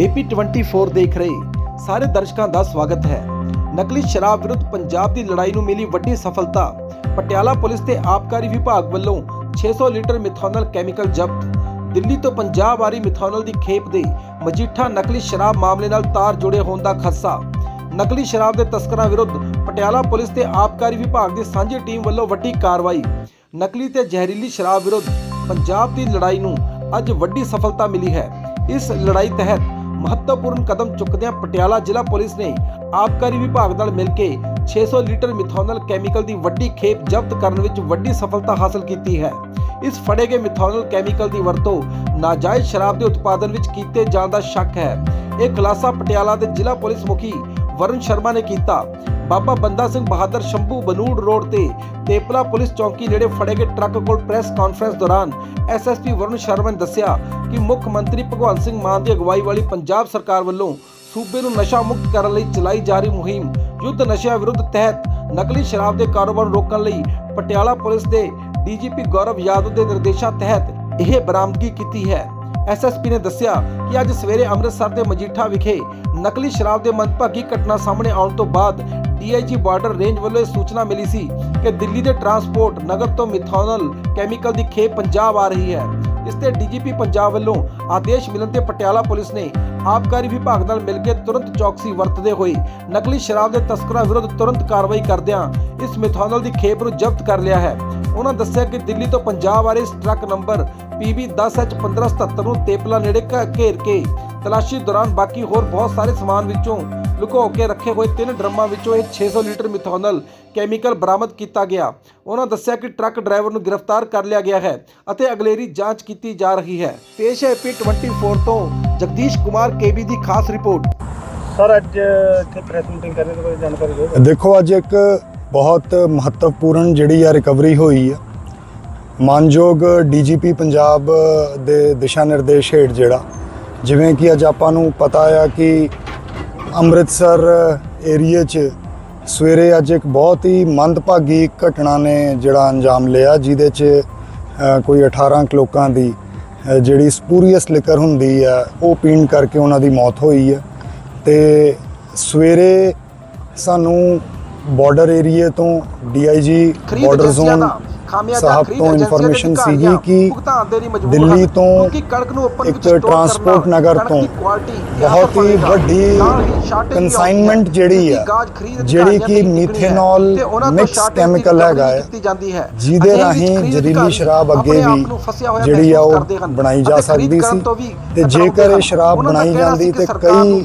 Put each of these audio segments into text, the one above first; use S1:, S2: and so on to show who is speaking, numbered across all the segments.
S1: AP 24 ਦੇਖ ਰਹੇ ਸਾਰੇ ਦਰਸ਼ਕਾਂ ਦਾ ਸਵਾਗਤ ਹੈ। ਨਕਲੀ ਸ਼ਰਾਬ ਵਿਰੁੱਧ ਪੰਜਾਬ ਦੀ ਲੜਾਈ ਨੂੰ ਮਿਲੀ ਵੱਡੀ ਸਫਲਤਾ। ਪਟਿਆਲਾ ਪੁਲਿਸ ਤੇ ਆਬਕਾਰੀ ਵਿਭਾਗ ਵੱਲੋਂ 600 ਲੀਟਰ ਮਿਥਾਨਲ ਕੈਮੀਕਲ ਜ਼ਬਤ। ਦਿੱਲੀ ਤੋਂ ਪੰਜਾਬ ਆ ਰਹੀ ਮਿਥਾਨਲ ਦੀ ਖੇਪ ਦੇ ਮਜੀਠਾ ਨਕਲੀ ਸ਼ਰਾਬ ਮਾਮਲੇ ਨਾਲ ਤਾਰ ਜੁੜੇ ਹੋਣ ਦਾ ਖਦਸ਼ਾ ਨਕਲੀ ਸ਼ਰਾਬ ਦੇ ਤਸਕਰਾਂ ਵਿਰੁੱਧ ਪਟਿਆਲਾ ਪੁਲਿਸ ਤੇ ਆਬਕਾਰੀ ਵਿਭਾਗ ਦੀ ਸਾਂਝੀ ਟੀਮ ਵੱਲੋਂ ਵੱਡੀ ਕਾਰਵਾਈ। ਨਕਲੀ ਤੇ ਜ਼ਹਿਰੀਲੀ ਸ਼ਰਾਬ ਵਿਰੁੱਧ ਪੰਜਾਬ ਦੀ ਲੜਾਈ ਨੂੰ ਅੱਜ ਵੱਡੀ ਸਫਲਤਾ ਮਿਲੀ ਹੈ। ਇਸ ਲੜਾਈ ਤਹਿਤ ਮਹੱਤਵਪੂਰਨ ਕਦਮ ਚੁੱਕਦਿਆਂ ਪਟਿਆਲਾ ਜ਼ਿਲ੍ਹਾ ਪੁਲਿਸ ਨੇ ਆਬਕਾਰੀ ਵਿਭਾਗ ਨਾਲ ਮਿਲ ਕੇ 600 ਲੀਟਰ ਮਿਥਾਨਲ ਕੈਮੀਕਲ ਦੀ ਵੱਡੀ ਖੇਪ ਜ਼ਬਤ ਕਰਨ ਵਿੱਚ ਵੱਡੀ ਸਫਲਤਾ ਹਾਸਲ ਕੀਤੀ ਹੈ। ਇਸ ਫੜੇ ਗਏ ਮਿਥਾਨਲ ਕੈਮੀਕਲ ਦੀ ਵਰਤੋਂ ਨਾਜਾਇਜ਼ ਸ਼ਰਾਬ ਦੇ ਉਤਪਾਦਨ ਵਿੱਚ ਕੀਤੇ ਜਾਣ ਦਾ ਸ਼ੱਕ ਹੈ। ਇਹ ਖੁਲਾਸਾ ਪਟਿਆਲਾ ਦੇ ਜ਼ਿਲ੍ਹਾ ਪੁਲਿਸ ਮੁਖੀ ਵਰੁਣ ਸ਼ਰਮਾ ਨੇ ਕੀਤਾ। ਬਾਬਾ ਬੰਦਾ ਸਿੰਘ ਬਹਾਦਰ ਸ਼ੰਭੂ ਬਨੂੜ ਰੋਡ ਤੇ ਤੇਪਲਾ ਪੁਲਿਸ ਚੌਂਕੀ ਨੇੜੇ ਫੜੇ ਗਏ ਟਰੱਕ ਕੋਲ ਪ੍ਰੈਸ ਕਾਨਫਰੰਸ ਦੌਰਾਨ ਐਸਐਸਪੀ ਵਰੁਣ ਸ਼ਰਮਾ ਨੇ ਦੱਸਿਆ ਕਿ ਮੁੱਖ ਮੰਤਰੀ ਭਗਵੰਤ ਸਿੰਘ ਮਾਨ ਦੀ ਅਗਵਾਈ ਵਾਲੀ ਪੰਜਾਬ ਸਰਕਾਰ ਵੱਲੋਂ ਸੂਬੇ ਨੂੰ ਨਸ਼ਾ ਮੁਕਤ ਕਰਨ ਲਈ ਚਲਾਈ ਜਾ ਰਹੀ ਮੁਹਿੰਮ, ਯੁੱਧ ਨਸ਼ਿਆਂ ਵਿਰੁੱਧ ਤਹਿਤ ਨਕਲੀ ਸ਼ਰਾਬ ਦੇ ਕਾਰੋਬਾਰ ਨੂੰ ਰੋਕਣ ਲਈ ਪਟਿਆਲਾ ਪੁਲਿਸ ਦੇ ਡੀਜੀਪੀ ਗੌਰਵ ਯਾਦਵ ਦੇ ਨਿਰਦੇਸ਼ਾਂ ਤਹਿਤ ਇਹ ਬਰਾਮਦਗੀ ਕੀਤੀ ਹੈ। ਐਸਐਸਪੀ ਨੇ ਦੱਸਿਆ ਕਿ ਅੱਜ ਸਵੇਰੇ ਅੰਮ੍ਰਿਤਸਰ ਦੇ ਮਜੀਠਾ ਵਿਖੇ ਨਕਲੀ ਸ਼ਰਾਬ ਦੇ ਮੰਦਭਾਗੀ ਘਟਨਾ ਸਾਹਮਣੇ ਆਉਣ ਤੋਂ ਬਾਅਦ ਡੀਆਈਜੀ ਬਾਰਡਰ ਰੇਂਜ ਵੱਲੋਂ ਇਹ ਸੂਚਨਾ ਮਿਲੀ ਸੀ ਕਿ ਦਿੱਲੀ ਦੇ ਟਰਾਂਸਪੋਰਟ ਨਗਰ ਤੋਂ ਮਿਥਾਨਲ ਕੈਮੀਕਲ ਦੀ ਖੇਪ ਪੰਜਾਬ ਆ ਰਹੀ ਹੈ। ਇਸ ਤੇ ਡੀਜੀਪੀ ਪੰਜਾਬ ਵੱਲੋਂ ਆਦੇਸ਼ ਮਿਲਣ ਤੇ ਪਟਿਆਲਾ ਪੁਲਿਸ ਨੇ ਆਬਕਾਰੀ ਵਿਭਾਗ ਨਾਲ ਮਿਲ ਕੇ ਤੁਰੰਤ ਚੌਕਸੀ ਵਰਤਦੇ ਹੋਏ ਨਕਲੀ ਸ਼ਰਾਬ ਦੇ ਤਸਕਰਾਂ ਵਿਰੁੱਧ ਤੁਰੰਤ ਕਾਰਵਾਈ ਕਰਦਿਆਂ ਇਸ ਮਿਥਾਨਲ ਦੀ ਖੇਪ ਨੂੰ ਜ਼ਬਤ ਕਰ ਲਿਆ ਹੈ। ਉਹਨਾਂ ਦੱਸਿਆ ਕਿ ਦਿੱਲੀ ਤੋਂ ਪੰਜਾਬ ਆ ਰਹੇ ਇਸ ਟਰੱਕ ਨੰਬਰ PB 10H1577 ਨੂੰ ਤੇਪਲਾ ਨੇੜੇ ਘ- ਘੇਰ ਕੇ ਤਲਾਸ਼ੀ ਦੌਰਾਨ ਬਾਕੀ ਹੋਰ ਬਹੁਤ ਸਾਰੇ ਸਮਾਨ ਵਿੱਚੋਂ ਲੁਕੋ ਕੇ ਰੱਖੇ ਹੋਏ ਤਿੰਨ ਡਰਮਾਂ ਵਿੱਚੋਂ ਇਹ 600 ਲੀਟਰ ਮਿਥਾਨਲ ਕੈਮੀਕਲ ਬਰਾਮਦ ਕੀਤਾ ਗਿਆ। ਉਹਨਾਂ ਦੱਸਿਆ ਕਿ ਟਰੱਕ ਡਰਾਈਵਰ ਨੂੰ ਗ੍ਰਿਫਤਾਰ ਕਰ ਲਿਆ ਗਿਆ ਹੈ ਅਤੇ ਅਗਲੇਰੀ ਜਾਂਚ ਕੀਤੀ ਜਾ ਰਹੀ ਹੈ। ਪੇਸ਼ ਹੈ ਪੀ 24 ਤੋਂ ਜਗਦੀਸ਼ ਕੁਮਾਰ ਕੇਬੀ ਦੀ ਖਾਸ ਰਿਪੋਰਟ।
S2: ਸਰ ਅੱਜ ਇੱਥੇ ਪ੍ਰੈਸ ਮੀਟਿੰਗ ਕਰਨੇ ਤੋਂ ਜਾਣਕਾਰੀ ਦਿਓ।
S3: ਦੇਖੋ ਅੱਜ ਇੱਕ ਬਹੁਤ ਮਹੱਤਵਪੂਰਨ ਜਿਹੜੀ ਆ ਰਿਕਵਰੀ ਹੋਈ ਆ। ਮਾਨਯੋਗ ਡੀਜੀਪੀ ਪੰਜਾਬ ਦੇ ਦਿਸ਼ਾ ਨਿਰਦੇਸ਼ ਹੇਠ ਜਿਹੜਾ, ਜਿਵੇਂ ਕਿ ਅੱਜ ਆਪਾਂ ਨੂੰ ਪਤਾ ਆ ਕਿ ਅੰਮ੍ਰਿਤਸਰ ਏਰੀਆ 'ਚ ਸਵੇਰੇ ਅੱਜ ਇੱਕ ਬਹੁਤ ਹੀ ਮੰਦਭਾਗੀ ਘਟਨਾ ਨੇ ਜਿਹੜਾ ਅੰਜਾਮ ਲਿਆ, ਜਿਹਦੇ 'ਚ ਕੋਈ 18 ਕੁ ਲੋਕਾਂ ਦੀ ਜਿਹੜੀ ਸਪੂਰੀਅਸ ਲਿਕਰ ਹੁੰਦੀ ਆ, ਉਹ ਪੀਣ ਕਰਕੇ ਉਹਨਾਂ ਦੀ ਮੌਤ ਹੋਈ ਹੈ ਤੇ ਸਵੇਰੇ ਸਾਨੂੰ ਬਾਰਡਰ ਏਰੀਆ ਤੋਂ ਡੀਆਈਜੀ ਬਾਰਡਰ ਜ਼ੋਨ ਸਾਹਿਬ ਤੋਂ ਇਨਫੋਰਮੇਸ਼ਨ ਸੀਗੀ ਕਿ ਦਿੱਲੀ ਤੋਂ ਇੱਕ ਟਰਾਂਸਪੋਰਟ ਨਗਰ ਤੋਂ ਬਹੁਤ ਹੀ ਵੱਡੀ ਕਨਸਾਈਨਮੈਂਟ
S1: ਆਉਂਦੀ ਹੈ,
S3: ਜਿਹੜੀ ਜਿਹੜੀ ਕਿ ਮੀਥੇਨੋਲ ਮਿਕਸ ਕੈਮੀਕਲ ਹੈਗਾ ਹੈ ਜਿਹਦੇ ਰਾਹੀਂ ਜ਼ਹਿਰੀਲੀ ਸ਼ਰਾਬ ਅੱਗੇ ਵੀ ਜਿਹੜੀ ਆ ਉਹ ਬਣਾਈ ਜਾ ਸਕਦੀ ਸੀ
S1: ਤੋਂ
S3: ਜੇਕਰ ਇਹ। ਸ਼ਰਾਬ ਬਣਾਈ ਜਾਂਦੀ ਤੇ ਕਈ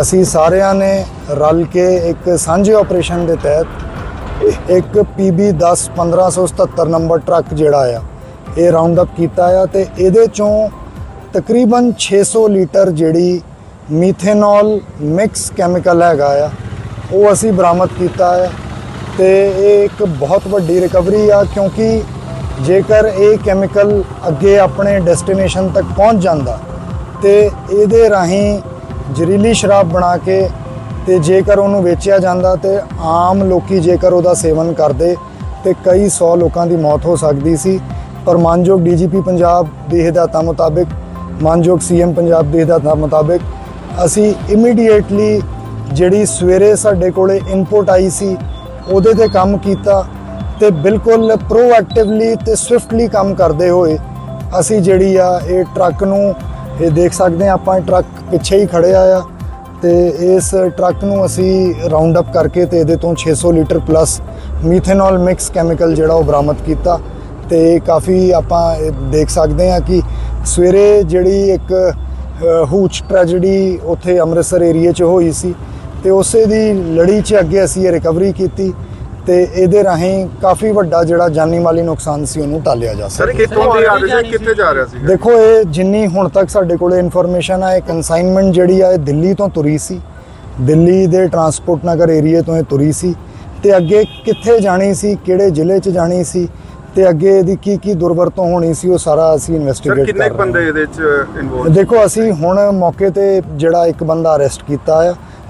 S3: ਅਸੀਂ ਸਾਰਿਆਂ ਨੇ ਰਲ ਕੇ ਇੱਕ ਸਾਂਝੇ ਆਪਰੇਸ਼ਨ ਦੇ ਤਹਿਤ ਇੱਕ PB 10 1577 ਨੰਬਰ ਟਰੱਕ ਜਿਹੜਾ ਆ, ਇਹ ਰਾਉਂਡ ਅਪ ਕੀਤਾ ਆ ਤੇ ਇਹਦੇ ਚੋਂ ਤਕਰੀਬਨ 600 ਲੀਟਰ ਜਿਹੜੀ ਮੀਥੇਨੋਲ ਮਿਕਸ ਕੈਮੀਕਲ ਹੈਗਾ ਆ, ਉਹ ਅਸੀਂ ਬਰਾਮਦ ਕੀਤਾ ਆ ਤੇ ਇਹ ਇੱਕ ਬਹੁਤ ਵੱਡੀ ਰਿਕਵਰੀ ਆ ਕਿਉਂਕਿ ਜੇਕਰ ਇਹ ਕੈਮੀਕਲ ਅੱਗੇ ਆਪਣੇ ਡੈਸਟੀਨੇਸ਼ਨ ਤੱਕ ਪਹੁੰਚ ਜਾਂਦਾ ਤੇ ਇਹਦੇ ਰਾਹੀਂ ਜ਼ਹਿਰੀਲੀ ਸ਼ਰਾਬ ਬਣਾ ਕੇ ਤੇ ਜੇਕਰ ਉਹਨੂੰ ਵੇਚਿਆ ਜਾਂਦਾ ਤੇ ਆਮ ਲੋਕੀ ਜੇਕਰ ਉਹਦਾ ਸੇਵਨ ਕਰਦੇ ਤੇ ਕਈ 100 ਲੋਕਾਂ ਦੀ ਮੌਤ ਹੋ ਸਕਦੀ ਸੀ। ਪਰ ਮਾਨਯੋਗ ਡੀਜੀਪੀ ਪੰਜਾਬ ਦੀ ਹਦਾਇਤਾਂ ਮੁਤਾਬਿਕ, ਮਾਨਯੋਗ ਸੀਐਮ ਪੰਜਾਬ ਦੀ ਹਦਾਇਤਾਂ ਮੁਤਾਬਿਕ, ਅਸੀਂ ਇਮੀਡੀਏਟਲੀ ਜਿਹੜੀ ਸਵੇਰੇ ਸਾਡੇ ਕੋਲੇ ਇਨਪੁਟ ਆਈ ਸੀ, ਉਹਦੇ ਤੇ ਕੰਮ ਕੀਤਾ ਤੇ ਬਿਲਕੁਲ ਪ੍ਰੋਐਕਟਿਵਲੀ ਤੇ ਸਵਿਫਟਲੀ ਕੰਮ ਕਰਦੇ ਹੋਏ ਅਸੀਂ ਜਿਹੜੀ ਆ ਇਹ ਟਰੱਕ ਨੂੰ ਇਹ ਦੇਖ ਸਕਦੇ ਆ ਆਪਾਂ ਇਹ ਟਰੱਕ ਪਿੱਛੇ ਹੀ ਖੜਿਆ ਆ ਤੇ ਇਸ ਟਰੱਕ ਨੂੰ ਅਸੀਂ ਰਾਉਂਡ ਅਪ ਕਰਕੇ ਤੇ ਇਹਦੇ ਤੋਂ 600 litre plus methanol mix chemical ਜਿਹੜਾ ਉਹ ਬਰਾਮਦ ਕੀਤਾ ਤੇ ਕਾਫੀ ਆਪਾਂ ਇਹ ਦੇਖ ਸਕਦੇ ਆ ਕਿ ਸਵੇਰੇ ਜਿਹੜੀ ਇੱਕ ਹੂਚ ਟ੍ਰੈਜੇਡੀ ਉੱਥੇ ਅੰਮ੍ਰਿਤਸਰ ਏਰੀਆ 'ਚ ਹੋਈ ਸੀ ਤੇ ਉਸੇ ਦੀ ਲੜੀ 'ਚ ਅੱਗੇ ਅਸੀਂ ਇਹ ਰਿਕਵਰੀ ਕੀਤੀ ਤੇ ਇਹਦੇ ਰਾਹੀਂ ਕਾਫੀ ਵੱਡਾ ਜਿਹੜਾ ਜਾਨੀ ਮਾਲੀ ਨੁਕਸਾਨ ਸੀ ਉਹਨੂੰ ਟਾਲਿਆ ਜਾ
S4: ਸਰ
S3: ਸਕਦਾ
S4: ਕਿੱਥੋਂ ਦੀ ਆ ਰਿਹਾ ਸੀ? ਕਿੱਥੇ ਜਾ ਰਿਹਾ ਸੀ?
S3: ਦੇਖੋ ਇਹ ਜਿੰਨੀ ਹੁਣ ਤੱਕ ਸਾਡੇ ਕੋਲੇ ਇਨਫੋਰਮੇਸ਼ਨ ਆ ਇਹ ਕਨਸਾਈਨਮੈਂਟ ਜਿਹੜੀ ਆ ਇਹ ਦਿੱਲੀ ਤੋਂ ਤੁਰੀ ਸੀ। ਦਿੱਲੀ ਦੇ ਟਰਾਂਸਪੋਰਟ ਨਗਰ ਏਰੀਏ ਤੋਂ ਇਹ ਤੁਰੀ ਸੀ। ਤੇ ਅੱਗੇ ਕਿੱਥੇ ਜਾਣੀ ਸੀ ਕਿਹੜੇ ਜ਼ਿਲ੍ਹੇ 'ਚ ਜਾਣੀ ਸੀ ਤੇ ਅੱਗੇ ਇਹਦੀ ਕੀ ਕੀ ਦੁਰਵਰਤੋਂ ਹੋਣੀ ਸੀ ਉਹ ਸਾਰਾ ਅਸੀਂ
S4: ਸਰ
S3: ਇਨਵੈਸਟੀਗੇਟ
S4: ਕਿੰਨੇ
S3: ਕਰ
S4: ਕੁ
S3: ਰਹੇ ਹਾਂ।
S4: ਬੰਦੇ ਇਹਦੇ ਚ ਇਨਵੋਲਵ
S3: ਦੇਖੋ ਅਸੀਂ ਹੁਣ ਮੌਕੇ ਤੇ ਜਿਹੜਾ ਇੱਕ ਬੰਦਾ ਅਰੈਸਟ ਕੀਤਾ ਆ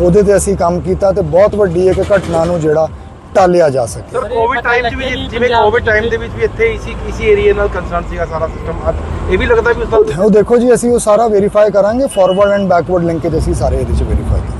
S3: ਉਹਦੇ ਤੇ ਅਸੀਂ ਕੰਮ ਕੀਤਾ ਤੇ ਬਹੁਤ ਵੱਡੀ ਇੱਕ ਘਟਨਾ ਨੂੰ ਜਿਹੜਾ ਟਾਲਿਆ ਜਾ ਸਕੇ।
S2: ਸਰ ਕੋਵਿਡ ਟਾਈਮ 'ਚ ਵੀ ਜਿਵੇਂ ਕੋਵਿਡ ਟਾਈਮ ਦੇ ਵਿੱਚ ਵੀ ਇੱਥੇ ਇਸੀ ਇਸੀ ਏਰੀਆ ਨਾਲ ਕੰਸਰਨ ਸੀਗਾ ਸਾਰਾ ਸਿਸਟਮ ਇਹ ਵੀ ਲੱਗਦਾ ਵੀ ਉਸ ਦਾ
S3: ਉਹ ਦੇਖੋ ਜੀ ਅਸੀਂ ਉਹ ਸਾਰਾ ਵੈਰੀਫਾਈ ਕਰਾਂਗੇ ਫਾਰਵਰਡ ਐਂਡ ਬੈਕਵਰਡ ਲਿੰਕੇਜ ਅਸੀਂ ਸਾਰੇ ਇਹਦੇ ਚ ਵੈਰੀਫਾਈ ਕਰਾਂਗੇ।